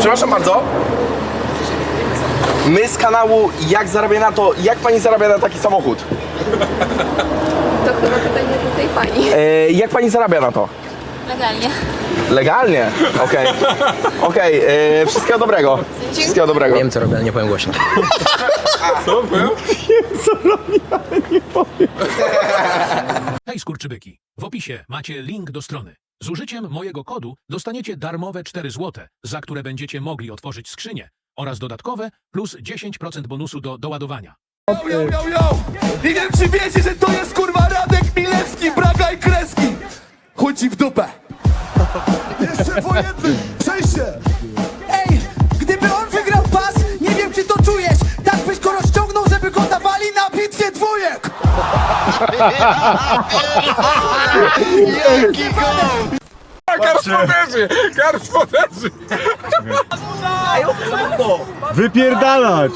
Przepraszam bardzo. My z kanału Jak zarabia na to, jak pani zarabia na taki samochód? To chyba pytanie do tej pani. E, jak pani zarabia na to? Legalnie. Legalnie? Okej. Okej, e, wszystkiego dobrego. Wszystkiego dobrego. Wiem co robię, ale nie powiem głośno. Hej skurczybyki! W opisie macie link do strony. Z użyciem mojego kodu dostaniecie darmowe 4 zł, za które będziecie mogli otworzyć skrzynię oraz dodatkowe plus 10% bonusu do doładowania. Yo, yo, yo! Nie wiem czy wiecie, że to jest kurwa Radek Milewski, Braga i Kreski! Ci w dupę! Jeszcze wojenny, przejście! Ej, gdyby on wygrał pas, nie wiem czy to czujesz Tak byś go rozciągnął, żeby go dawali na bitwie dwójek! Wypierdalać!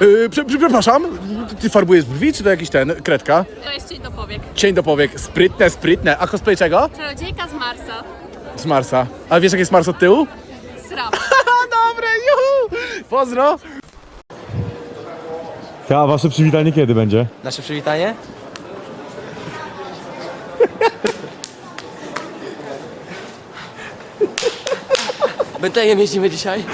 Yy, prze, prze, przepraszam, ty farbujesz brwi, czy to jakiś ten, kredka? To jest cień do powiek. Cień do powiek, sprytne, sprytne. A cosplay czego? Czarodziejka z Marsa. Z Marsa. A wiesz jak jest Mars od tyłu? Sram. Dobre, juhu! Pozdro! A wasze przywitanie kiedy będzie? Nasze przywitanie? Betejem jeździmy dzisiaj.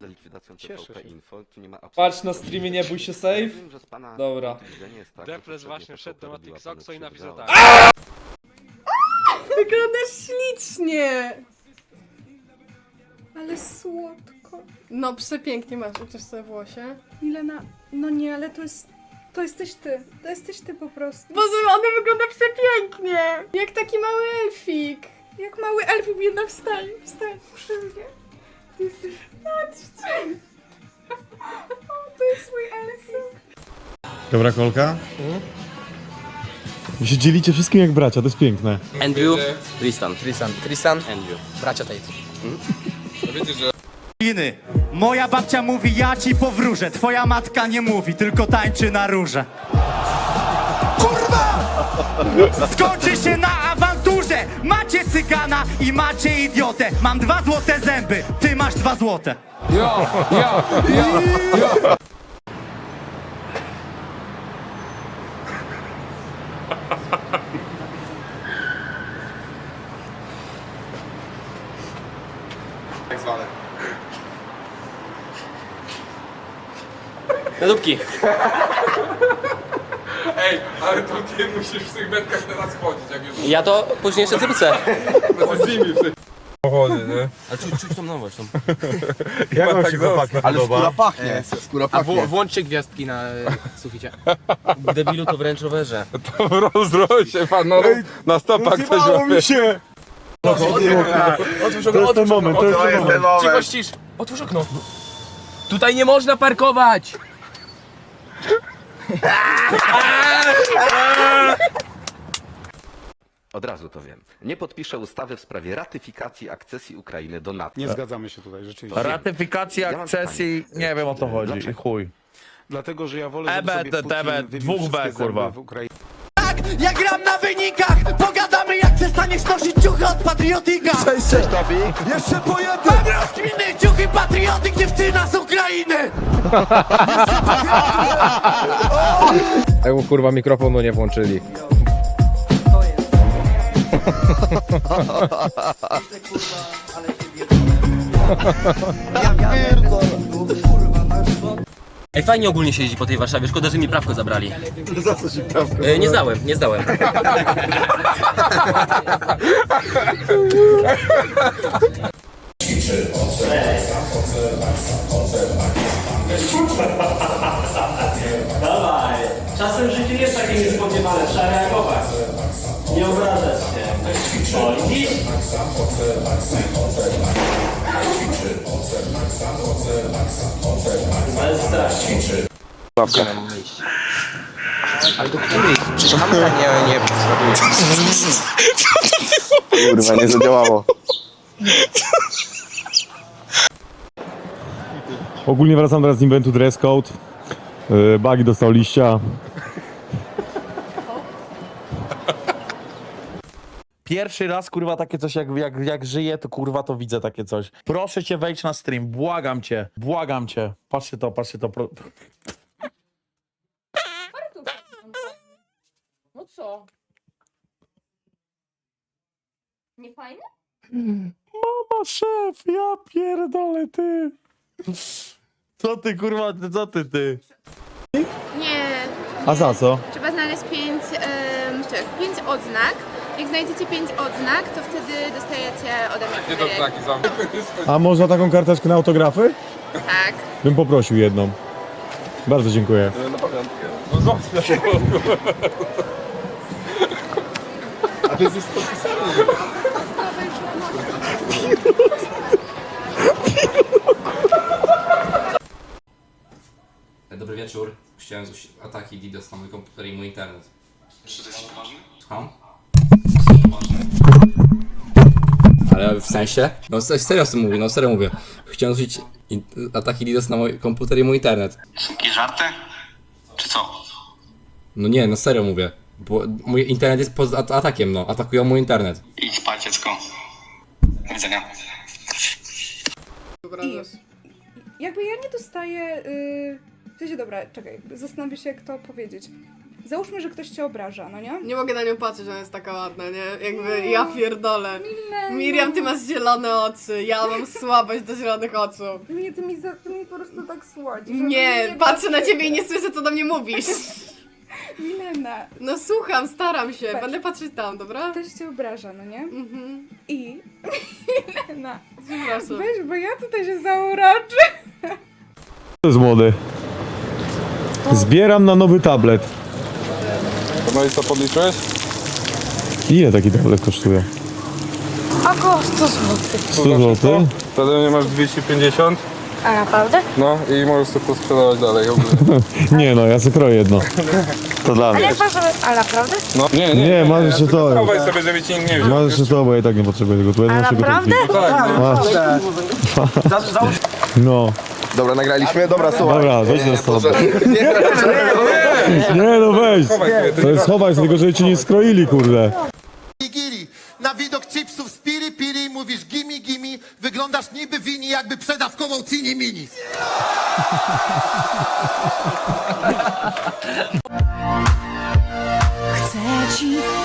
za likwidacją TVP Info, tu nie ma Patrz na streamie, nie bój się pana Dobra. Depres właśnie wszedł do Matrix Oxo i napisał tak. Wyglądasz ślicznie. Ale słodko. No, przepięknie masz, uczysz sobie włosie. Milena, no nie, ale to jest... To jesteś ty. To jesteś ty po prostu. Boże, ona wygląda przepięknie. Jak taki mały elfik. Jak mały elfik, jedna wstań, wstań przy mnie. Ty jesteś... Patrzcie. O, to jest mój elfik. Dobra kolka? Wy się dzielicie wszystkim jak bracia, to jest piękne. Andrew, Tristan. Tristan, Tristan, Andrew. bracia Tate. Moja babcia mówi, ja ci powróżę. Twoja matka nie mówi, tylko tańczy na róże. Kurwa! Skończy się na awanturze. Macie cygana i macie idiotę. Mam dwa złote zęby, ty masz dwa złote. Tak Na dupki. Ej, ale to ty musisz w tych betkach teraz chodzić, jak już Ja to później jeszcze zwrócę. z nimi Pochody, nie? Ale czuć, czuć tą nowość. Tą. Jak wam się chłopaki Ale podoba? skóra pachnie. Skóra A pachnie. w, włączcie gwiazdki na e, suficie. Debilu to wręcz rowerze. To w Rolls Royce, pan no, na stopach coś łapie. mi się! Otwórz To jest ten moment, to jest ten moment. Cicho ścisz. Otwórz okno. Tutaj nie można parkować. Od razu to wiem. Nie podpiszę ustawy w sprawie ratyfikacji akcesji Ukrainy do NATO. Nie zgadzamy się tutaj, rzeczywiście. Ratyfikacja akcesji, nie wiem o co chodzi. Dlaczego? Chuj. Dlatego, że ja wolę, żeby sobie Putin wybił dwóch B, wszystkie kurwa. w Ukrainie. Ja gram na wynikach Pogadamy jak przestaniesz nosić ciuchy od patriotika Cześć, Jeszcze po jednym! Mam rozkminy ciuchy patriotyk dziewczyna z Ukrainy. Ej, kurwa mikrofonu nie włączyli. Ej, fajnie ogólnie się jeździ po tej Warszawie, szkoda, że mi prawko zabrali. Za co ci prawko? E, nie zdałem, nie zdałem. Czasem życie jest takie niespodziewane, trzeba reagować Nie obrażać się O, widzisz? Ale strasznie Ale do której? Przecież hamka nie, nie Kurwa, nie zadziałało. Ogólnie wracam teraz z inventu dress code. Yy, Bagi dostał liścia. Pierwszy raz, kurwa, takie coś, jak, jak, jak żyję, to kurwa, to widzę takie coś. Proszę cię, wejdź na stream, błagam cię, błagam cię. Patrzcie to, patrzcie to. Pro... No co? Nie fajne? Mama, szef, ja pierdolę, ty. Co ty, kurwa, ty, co ty, ty? Nie, A za co? trzeba znaleźć pięć, um, pięć odznak. Znajdziecie pięć odznak, to wtedy dostajecie ode mnie Nie to sam. A można taką karteczkę na autografy? Tak. Bym poprosił jedną. Bardzo dziękuję. No zostaw. A to jest podpisane. Dobry wieczór. Chciałem coś ataki DDoS na mój komputer i mój internet. Czy to jest poważne? Słucham? Ale w sensie? No se- serio o tym mówię, no serio mówię. Chciałem zrzucić in- ataki DDoS na mój komputer i mój internet. Jakieś żarty? Czy co? No nie, no serio mówię. Bo mój internet jest pod at- atakiem, no. Atakują mój internet. Idź spać, dziecko. Do widzenia. I jakby ja nie dostaję. Yy... W sensie, dobra, czekaj, zastanowię się, jak to powiedzieć. Załóżmy, że ktoś cię obraża, no nie? Nie mogę na nią patrzeć, ona jest taka ładna, nie? Jakby ja pierdolę. Miriam, ty masz zielone oczy, ja mam słabość do zielonych oczu. Nie, ty mi, za, ty mi po prostu tak słodzisz. Nie, patrzę na ciebie i nie słyszę, co do mnie mówisz. Milena, No słucham, staram się, Patrz. będę patrzeć tam, dobra? ktoś cię obraża, no nie? Mhm, I... Milena, przepraszam. weź, bo ja tutaj się zauroczę. To jest młody. Zbieram na nowy tablet. No i co podliczyłeś? Ile taki tablet kosztuje? Około 100 zł. 100 zł? Wtedy nie masz 250. A naprawdę? No i możesz sobie to sprzedawać dalej. ogólnie. Nie no, ja sobie kroję jedno. To dla mnie. A naprawdę? No nie, nie. Nie, masz jeszcze to. Chowaj sobie, żeby ci nikt nie wziął. Masz jeszcze to, bo ja i tak nie potrzebuję tego. Tu jedno sobie naprawdę? Tak, no. Masz. No, Dobra, nagraliśmy? Dobra, słuchaj. dobra, weź na stronę. Nie, Nie no weź. Chowaj sobie, To jest schowaj z tego, żeby cię nie skroili, kurde. Giri, na widok chipsów z piri piri mówisz gimi gimi, wyglądasz niby wini jakby przedawkował cini mini. Chcę ci tylko